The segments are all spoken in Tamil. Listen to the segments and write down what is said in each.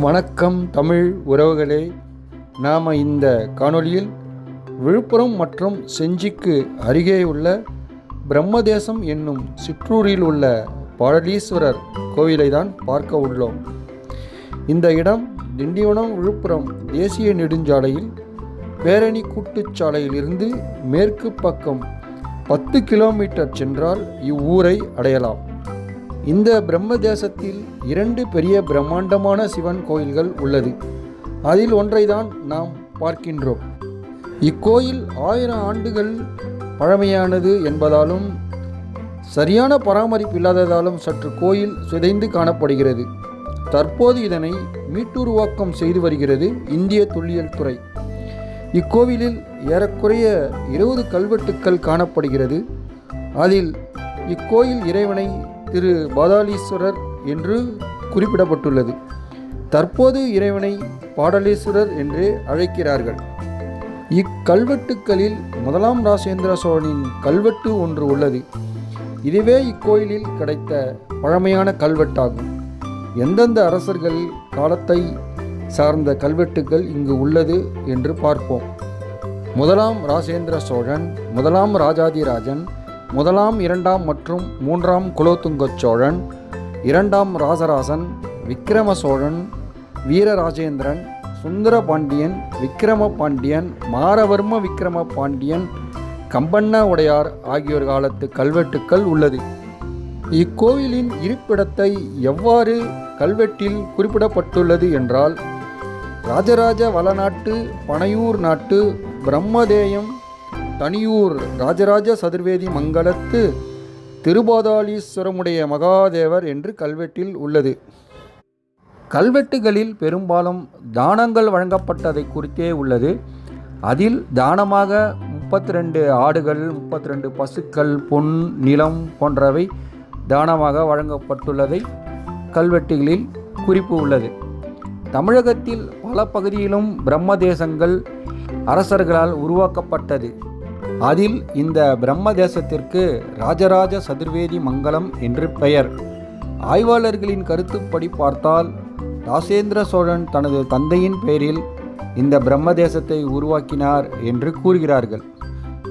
வணக்கம் தமிழ் உறவுகளே. நாம் இந்த காணொளியில் விழுப்புரம் மற்றும் செஞ்சிக்கு அருகே உள்ள பிரம்மதேசம் என்னும் சிற்றூரில் உள்ள பாடலீஸ்வரர் கோவிலை தான் பார்க்க உள்ளோம். இந்த இடம் திண்டிவனம் விழுப்புரம் தேசிய நெடுஞ்சாலையில் பேரணி கூட்டுச்சாலையிலிருந்து மேற்கு பக்கம் பத்து கிலோமீட்டர் சென்றால் இவ்வூரை அடையலாம். இந்த பிரம்ம தேசத்தில் இரண்டு பெரிய பிரம்மாண்டமான சிவன் கோயில்கள் உள்ளது. அதில் ஒன்றைதான் நாம் பார்க்கின்றோம். இக்கோயில் ஆயிரம் ஆண்டுகள் பழமையானது என்பதாலும் சரியான பராமரிப்பு இல்லாததாலும் சற்று கோயில் சிதைந்து காணப்படுகிறது. தற்போது இதனை மீட்டுருவாக்கம் செய்து வருகிறது இந்திய தொல்லியல் துறை. இக்கோவிலில் ஏறக்குறைய இருபது கல்வெட்டுக்கள் காணப்படுகிறது. அதில் இக்கோயில் இறைவனை திரு பாதாளீஸ்வரர் என்று குறிப்பிடப்பட்டுள்ளது. தற்போது இறைவனை பாடலீஸ்வரர் என்று அழைக்கிறார்கள். இக்கல்வெட்டுக்களில் முதலாம் ராசேந்திர சோழனின் கல்வெட்டு ஒன்று உள்ளது. இதுவே இக்கோயிலில் கிடைத்த பழமையான கல்வெட்டாகும். எந்தெந்த அரசர்கள் காலத்தை சார்ந்த கல்வெட்டுகள் இங்கு உள்ளது என்று பார்ப்போம். முதலாம் ராசேந்திர சோழன் முதலாம் ராஜாதிராஜன் முதலாம் இரண்டாம் மற்றும் மூன்றாம் குலோத்துங்கச் சோழன் இரண்டாம் ராசராசன் விக்கிரம சோழன் வீரராஜேந்திரன் சுந்தர பாண்டியன் விக்கிரம பாண்டியன் மாரவர்ம விக்கிரம பாண்டியன் கம்பண்ண உடையார் ஆகியோர் காலத்து கல்வெட்டுக்கள் உள்ளது. இக்கோவிலின் இருப்பிடத்தை எவ்வாறு கல்வெட்டில் குறிப்பிடப்பட்டுள்ளது என்றால் ராஜராஜ வளநாட்டு பனையூர் நாட்டு பிரம்மதேயம் தனியூர் ராஜராஜ சதுர்வேதி மங்கலத்து திருபாதாளீஸ்வரமுடைய மகாதேவர் என்று கல்வெட்டில் உள்ளது. கல்வெட்டுகளில் பெரும்பாலும் தானங்கள் வழங்கப்பட்டதை குறித்தே உள்ளது. அதில் தானமாக முப்பத்தி ரெண்டு ஆடுகள் முப்பத்தி ரெண்டு பசுக்கள் பொன் நிலம் போன்றவை தானமாக வழங்கப்பட்டுள்ளதை கல்வெட்டுகளில் குறிப்பு உள்ளது. தமிழகத்தில் பல பகுதியிலும் பிரம்மதேசங்கள் அரசர்களால் உருவாக்கப்பட்டது. அதில் இந்த பிரம்மதேசத்திற்கு ராஜராஜ சதுர்வேதி மங்கலம் என்று பெயர். ஆய்வாளர்களின் கருத்துப்படி பார்த்தால் ராசேந்திர சோழன் தனது தந்தையின் பெயரில் இந்த பிரம்மதேசத்தை உருவாக்கினார் என்று கூறுகிறார்கள்.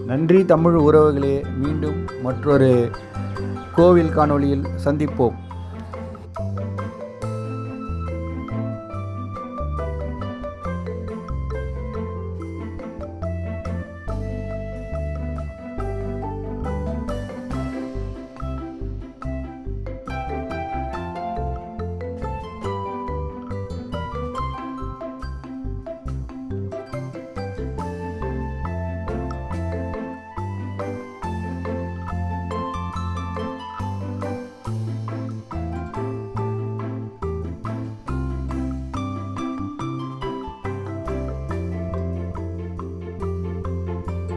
நன்றி தமிழ் உறவுகளே மீண்டும் மற்றொரு கோவில் காணொளியில் சந்திப்போம்.